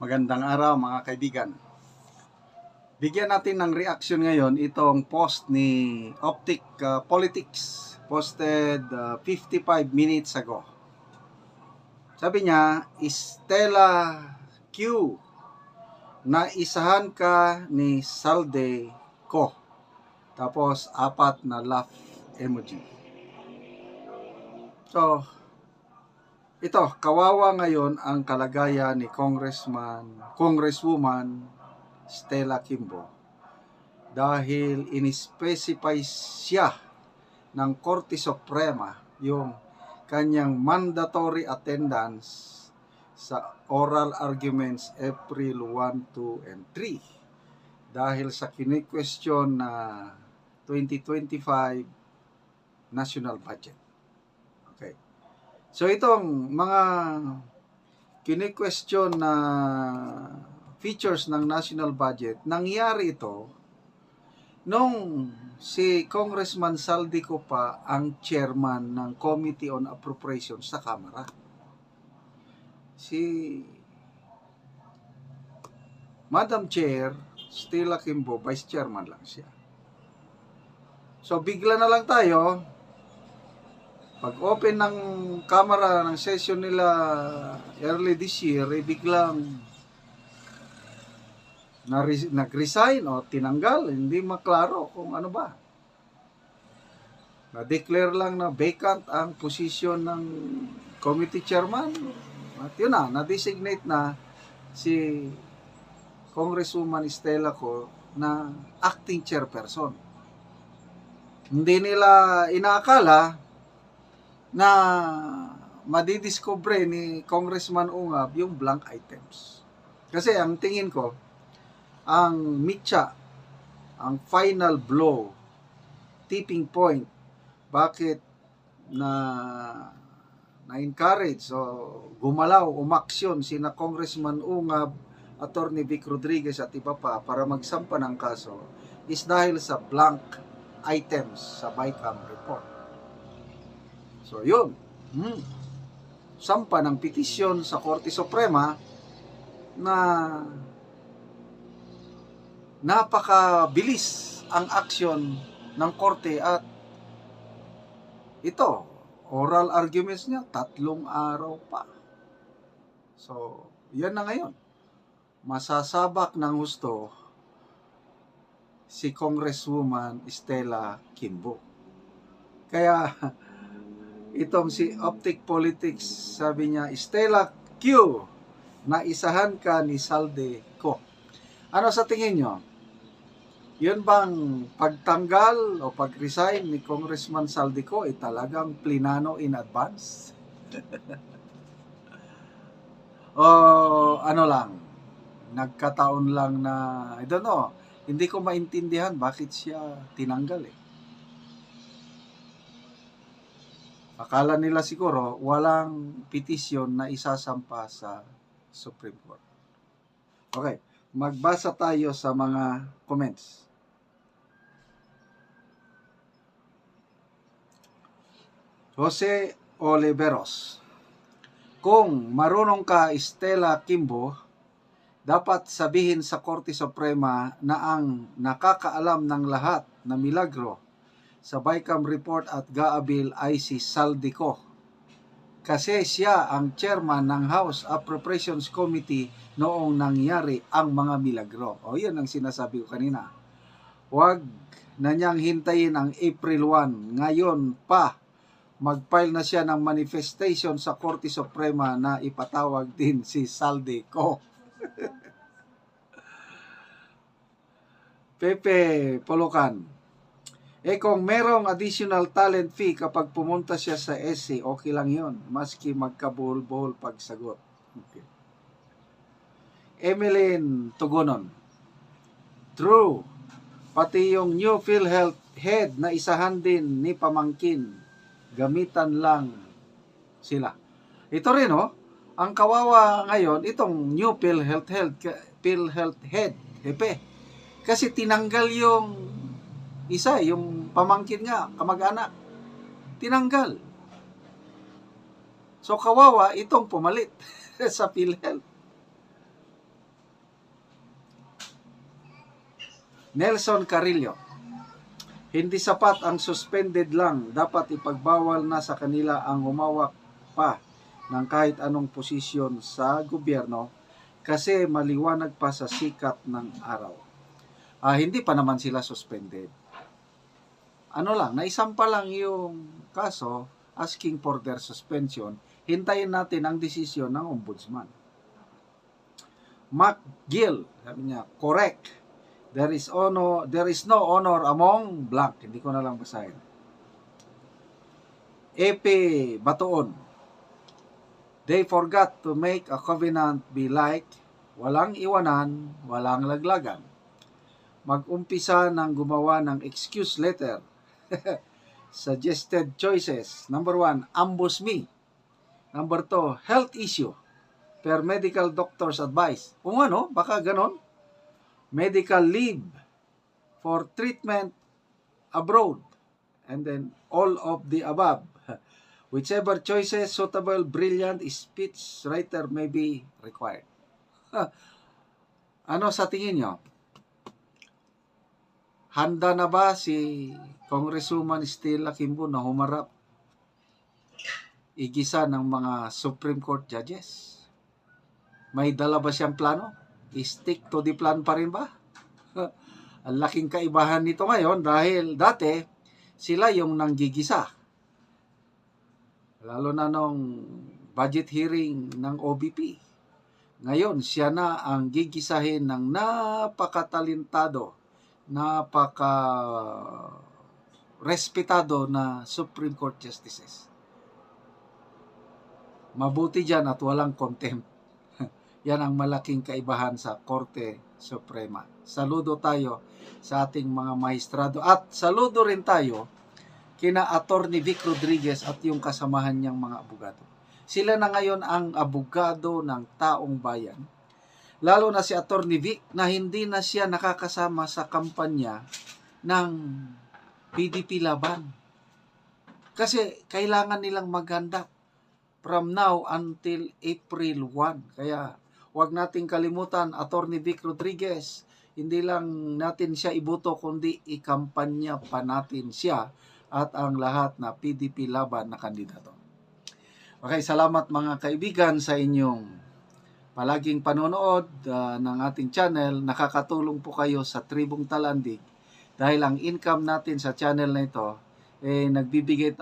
Magandang araw mga kaibigan. Bigyan natin ng reaction ngayon itong post ni Optic uh, Politics posted uh, 55 minutes ago. Sabi niya, Stella Q na isahan ka ni Salde ko. Tapos apat na laugh emoji. So, ito, kawawa ngayon ang kalagayan ni Congressman, Congresswoman Stella Kimbo dahil in-specify siya ng Korte Suprema yung kanyang mandatory attendance sa oral arguments April 1, 2, and 3 dahil sa kini-question na 2025 national budget. So itong mga kini-question na features ng national budget, nangyari ito nung si Congressman Saldico pa ang chairman ng Committee on Appropriations sa Kamara. Si Madam Chair, Stella Kimbo, Vice Chairman lang siya. So bigla na lang tayo, pag open ng camera ng session nila early this year, eh biglang na- nag-resign o tinanggal, hindi maklaro kung ano ba. Na-declare lang na vacant ang posisyon ng committee chairman. At yun na, na-designate na si Congresswoman Estela ko na acting chairperson. Hindi nila inaakala na madidiscover ni Congressman Ungab yung blank items. Kasi ang tingin ko, ang mitya, ang final blow, tipping point, bakit na na-encourage o gumalaw, umaksyon sina Congressman Ungab, Attorney Vic Rodriguez at iba pa para magsampa ng kaso is dahil sa blank items sa BICAM report. So yun, hmm. sampa ng petisyon sa Korte Suprema na napakabilis ang aksyon ng korte at ito, oral arguments niya, tatlong araw pa. So, yan na ngayon. Masasabak ng gusto si Congresswoman Stella Kimbo. Kaya, itong si Optic Politics, sabi niya, Stella Q, na isahan ka ni Salde ko. Ano sa tingin nyo? Yun bang pagtanggal o pag-resign ni Congressman Saldico ay talagang plinano in advance? o ano lang, nagkataon lang na, I don't know, hindi ko maintindihan bakit siya tinanggal eh. Akala nila siguro walang petisyon na isasampa sa Supreme Court. Okay, magbasa tayo sa mga comments. Jose Oliveros. Kung marunong ka, Stella Kimbo, dapat sabihin sa Korte Suprema na ang nakakaalam ng lahat na milagro sa BICAM report at Gaabil ay si Saldico. Kasi siya ang chairman ng House Appropriations Committee noong nangyari ang mga milagro. O yun ang sinasabi ko kanina. Huwag na niyang hintayin ang April 1. Ngayon pa, mag-file na siya ng manifestation sa Korte Suprema na ipatawag din si Saldico. Pepe Polocan. Eh kung merong additional talent fee kapag pumunta siya sa SC, okay lang yon Maski magkabuhol-buhol pagsagot. Okay. Emeline Tugonon. True. Pati yung new PhilHealth head na isahan din ni Pamangkin. Gamitan lang sila. Ito rin oh, ang kawawa ngayon, itong new PhilHealth, health, PhilHealth head, Epe. Kasi tinanggal yung isa, yung pamangkin nga, kamag-anak, tinanggal. So kawawa itong pumalit sa PhilHealth. Nelson Carillo. Hindi sapat ang suspended lang, dapat ipagbawal na sa kanila ang humawak pa ng kahit anong posisyon sa gobyerno kasi maliwanag pa sa sikat ng araw. Ah, hindi pa naman sila suspended. Ano lang, naisampa lang yung kaso asking for their suspension. Hintayin natin ang desisyon ng ombudsman. McGill, sabi niya, correct. There is honor, there is no honor among blank. Hindi ko na lang basahin. Epe Batoon. They forgot to make a covenant be like walang iwanan, walang laglagan. Mag-umpisa ng gumawa ng excuse letter. Suggested choices. Number one, ambush me. Number two, health issue. Per medical doctor's advice. Kung ano, baka ganon medical leave for treatment abroad and then all of the above whichever choices suitable brilliant speech writer may be required ano sa tingin nyo handa na ba si Congresswoman Stella Kimbo na humarap igisa ng mga Supreme Court judges may dala ba siyang plano stick to the plan pa rin ba? Ang laking kaibahan nito ngayon dahil dati sila yung nanggigisa. Lalo na nung budget hearing ng OBP. Ngayon, siya na ang gigisahin ng napakatalintado, napaka respetado na Supreme Court Justices. Mabuti dyan at walang contempt. Yan ang malaking kaibahan sa Korte Suprema. Saludo tayo sa ating mga maestrado at saludo rin tayo kina Attorney Vic Rodriguez at yung kasamahan niyang mga abogado. Sila na ngayon ang abogado ng taong bayan. Lalo na si Attorney Vic na hindi na siya nakakasama sa kampanya ng PDP Laban. Kasi kailangan nilang maghanda from now until April 1. Kaya Huwag nating kalimutan, Attorney Vic Rodriguez, hindi lang natin siya iboto, kundi ikampanya pa natin siya at ang lahat na PDP laban na kandidato. Okay, salamat mga kaibigan sa inyong palaging panonood uh, ng ating channel. Nakakatulong po kayo sa Tribong Talandig dahil ang income natin sa channel na ito eh nagbibigay